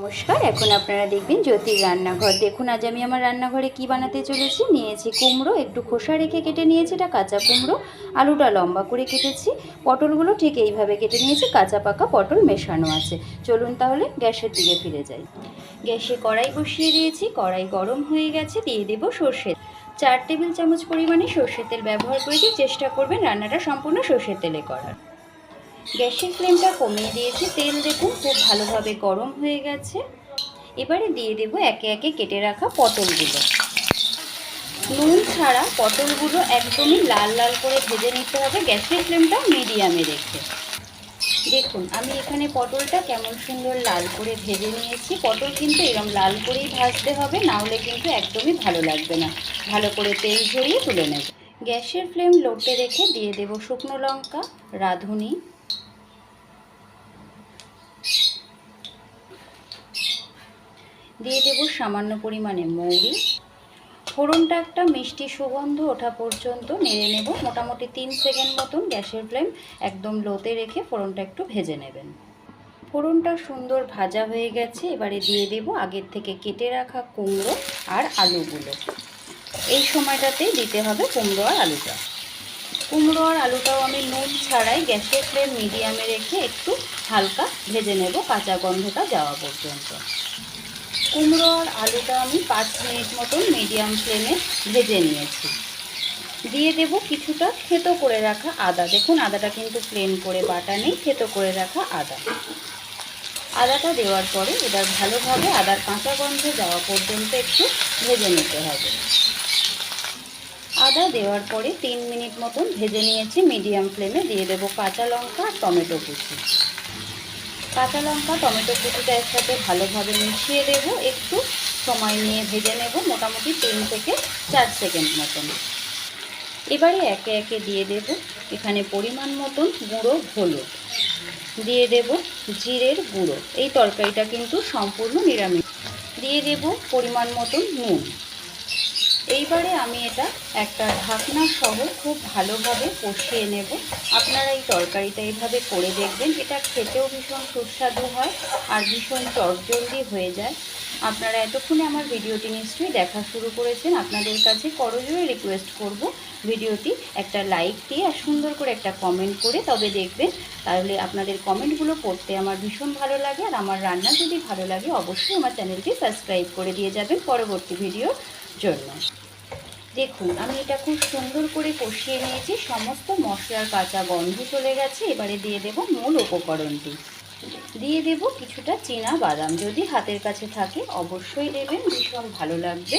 নমস্কার, এখন আপনারা দেখবেন জ্যোতির রান্নাঘর। দেখুন, আজ আমি আমার রান্নাঘরে কি বানাতে চলেছি। নিয়েছি কুমড়ো, একটু খোসা রেখে কেটে নিয়েছি, এটা কাঁচা কুমড়ো। আলুটা লম্বা করে কেটেছি। পটলগুলো ঠিক এইভাবে কেটে নিয়েছি, কাঁচা পাকা পটল মেশানো আছে। চলুন তাহলে গ্যাসের দিকে ফিরে যাই। গ্যাসে কড়াই বসিয়ে দিয়েছি, কড়াই গরম হয়ে গেছে, দিয়ে দেবো সর্ষে চার টেবিল চামচ পরিমাণে সর্ষের তেল ব্যবহার করেছি চেষ্টা করবেন রান্নাটা সম্পূর্ণ সর্ষের তেলে করার। গ্যাসের ফ্লেমটা কমিয়ে দিয়েছি। তেল দেখুন খুব ভালোভাবে গরম হয়ে গেছে। এবারে দিয়ে দেবো একে একে কেটে রাখা পটলগুলো। নুন ছাড়া পটলগুলো একদমই লাল লাল করে ভেজে নিতে হবে। গ্যাসের ফ্লেমটা মিডিয়ামে রেখে। দেখুন, আমি এখানে পটলটা কেমন সুন্দর লাল করে ভেজে নিয়েছি। পটল কিন্তু এরকম লাল করেই ভাজতে হবে নাহলে কিন্তু একদমই ভালো লাগবে না। ভালো করে তেল ঝরিয়ে তুলে নেব। গ্যাসের ফ্লেম লোটে রেখে দিয়ে দেব শুকনো লঙ্কা, রাঁধুনি। দিয়ে দেব সামান্য পরিমাণে মৌরি। ফোড়নটা একটা মিষ্টি সুগন্ধ ওঠা পর্যন্ত নেড়ে নেব। মোটামুটি তিন সেকেন্ড মতন গ্যাসের ফ্লেম একদম লোতে রেখে ফোড়নটা একটু ভেজে নেবেন। ফোড়নটা সুন্দর ভাজা হয়ে গেছে। এবারে দিয়ে দেব আগের থেকে কেটে রাখা কুমড়ো আর আলুগুলো। এই সময়টাতে দিতে হবে কুমড়ো আর আলুটা। কুমড়ো আর আলুটাও আমি নুন ছাড়াই গ্যাসের ফ্লেম মিডিয়ামে রেখে একটু হালকা ভেজে নেব কাঁচা গন্ধটা যাওয়া পর্যন্ত। কুমড়ো আর আলুটা আমি পাঁচ মিনিট মতন মিডিয়াম ফ্লেমে ভেজে নিয়েছি। দিয়ে দেব কিছুটা থেতো করে রাখা আদা। দেখুন, আদাটা কিন্তু প্লেন করে বাটা নেই, থেতো করে রাখা আদা। আদাটা দেওয়ার পরে এবার ভালোভাবে আদার কাঁচা গন্ধ যাওয়া পর্যন্ত একটু ভেজে নিতে হবে। আদা দেওয়ার পরে তিন মিনিট মতন ভেজে নিয়েছি মিডিয়াম ফ্লেমে দিয়ে দেবো কাঁচা লঙ্কা আর টমেটো কুচি। কাঁচা লঙ্কা, টমেটো কুচিটা একসাথে ভালোভাবে মিশিয়ে দেব। একটু সময় নিয়ে ভেজে নেব, মোটামুটি তিন থেকে চার সেকেন্ড মতন। এবারে একে একে দিয়ে দেব এখানে পরিমাণ মতন গুঁড়ো, হলুদ। দিয়ে দেব জিরের গুঁড়ো। এই তরকারিটা কিন্তু সম্পূর্ণ নিরামিষ। দিয়ে দেব পরিমাণ মতন নুন। এইবারে আমি এটা একটা ঢাকনা সহ খুব ভালোভাবে কষিয়ে নেব। আপনারা এই তরকারিটা এইভাবে করে দেখবেন। এটা খেতেও ভীষণ সুস্বাদু হয় আর ভীষণ চটজলদি হয়ে যায়। আপনারা এতক্ষণে আমার ভিডিওটি নিশ্চয়ই দেখা শুরু করেছেন। আপনাদের কাছে করজোরে রিকোয়েস্ট করব ভিডিওটি একটা লাইক দিয়ে আর সুন্দর করে একটা কমেন্ট করে। তবে দেখবেন, তাহলে আপনাদের কমেন্টগুলো পড়তে আমার ভীষণ ভালো লাগে আর আমার রান্না যদি ভালো লাগে, অবশ্যই আমার চ্যানেলটি সাবস্ক্রাইব করে দিয়ে যাবেন। পরবর্তী ভিডিওর জন্য। দেখুন, আমি এটা খুব সুন্দর করে কষিয়ে নিয়েছি, সমস্ত মশলার কাঁচা গন্ধ চলে গেছে, এবারে দিয়ে দেব মূল উপকরণটি। দিয়ে দেব কিছুটা চীনা বাদাম, যদি হাতের কাছে থাকে অবশ্যই দেবেন, ভীষণ ভালো লাগবে।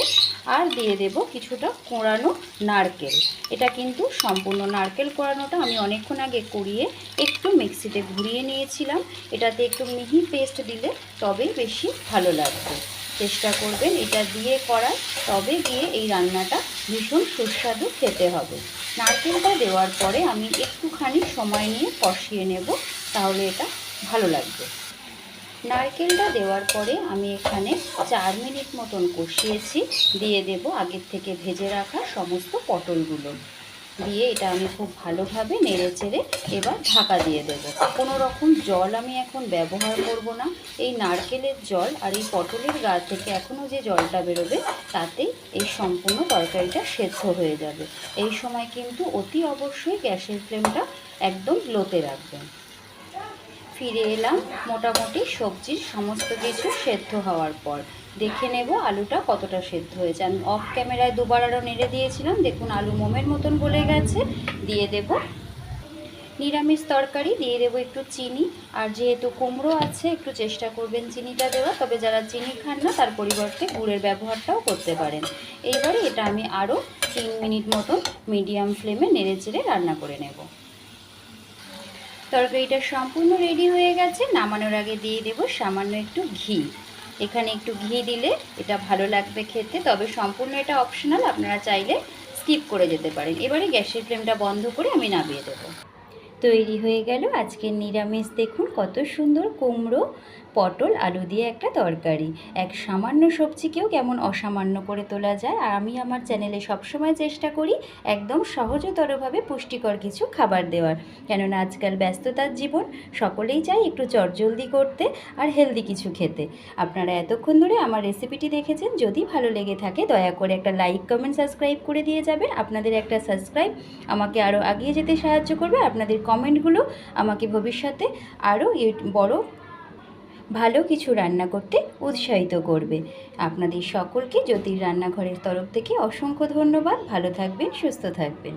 আর দিয়ে দেব কিছুটা কোঁড়ানো নারকেল। এটা কিন্তু সম্পূর্ণ নারকেল কোড়ানোটা আমি অনেকক্ষণ আগে কুড়িয়ে একটু মিক্সিতে ঘুরিয়ে নিয়েছিলাম। এটাতে একটু মিহি পেস্ট দিলে তবেই বেশি ভালো লাগবে। চেষ্টা করবেন এটা দিয়ে করার। তবে দিয়ে এই রান্নাটা ভীষণ সুস্বাদু খেতে হবে। নারকেলটা দেওয়ার পরে আমি একটুখানি সময় নিয়ে কষিয়ে নেব, তাহলে এটা ভালো লাগবে। নারকেলটা দেওয়ার পরে আমি এখানে চার মিনিট মতন কষিয়েছি। দিয়ে দেব আগের থেকে ভেজে রাখা সমস্ত পটলগুলো। দিয়ে এটা আমি খুব ভালোভাবে নেড়ে চেড়ে এবার ঢাকা দিয়ে দেবো। কোনো রকম জল আমি এখন ব্যবহার করব না। এই নারকেলের জল আর এই পটলের গা থেকে এখনও যে জলটা বেরোবে, তাতেই এই সম্পূর্ণ তরকারিটা সেদ্ধ হয়ে যাবে। এই সময় কিন্তু অতি অবশ্যই গ্যাসের ফ্লেমটা একদম লোতে রাখবেন। ফিরে এলাম মোটামুটি সবজির সমস্ত কিছু সেদ্ধ হওয়ার পর। দেখে নেব আলুটা কতটা সেদ্ধ হয়েছে। আমি অফ ক্যামেরায় দুবার আরও নেড়ে দিয়েছিলাম। দেখুন, আলু মোমের মতন গলে গেছে। দিয়ে দেব নিরামিষ তরকারি, দিয়ে দেবো একটু চিনি। আর যেহেতু কুমড়ো আছে, একটু চেষ্টা করবেন চিনিটা দেওয়া তবে যারা চিনি খান না, তার পরিবর্তে গুড়ের ব্যবহারটাও করতে পারেন। এইবারে এটা আমি আরও তিন মিনিট মতন মিডিয়াম ফ্লেমে নেড়ে চেড়ে রান্না করে নেব। তরকারিটা সম্পূর্ণ রেডি হয়ে গেছে। নামানোর আগে দিয়ে দেব সামান্য একটু ঘি। এখানে একটু ঘি দিলে এটা ভালো লাগবে খেতে। তবে সম্পূর্ণ এটা অপশনাল আপনারা চাইলে স্কিপ করে যেতে পারেন। এবারে গ্যাসের ফ্লেমটা বন্ধ করে আমি নামিয়ে দেবো। তৈরি হয়ে গেল আজকের নিরামিষ। দেখুন কত সুন্দর কুমড়ো পটল, আলু দিয়ে একটা তরকারি। এক সামান্য সবজিকেও কেমন অসামান্য করে তোলা যায়। আর আমি আমার চ্যানেলে সবসময় চেষ্টা করি একদম সহজতরভাবে পুষ্টিকর কিছু খাবার দেওয়ার। কেননা আজকাল ব্যস্ততার জীবন, সকলেই চাই একটু চটজলদি করতে আর হেলদি কিছু খেতে। আপনারা এতক্ষণ ধরে আমার রেসিপিটি দেখেছেন, যদি ভালো লেগে থাকে দয়া করে একটা লাইক কমেন্ট সাবস্ক্রাইব করে দিয়ে যাবেন। আপনাদের একটা সাবস্ক্রাইব আমাকে আরও এগিয়ে যেতে সাহায্য করবে। আপনাদের কমেন্টগুলো আমাকে ভবিষ্যতে আরও বড় ভালো কিছু রান্না করতে উৎসাহিত করবে। আপনাদের সকলকে জ্যোতির রান্নাঘরের তরফ থেকে অসংখ্য ধন্যবাদ। ভালো থাকবেন, সুস্থ থাকবেন।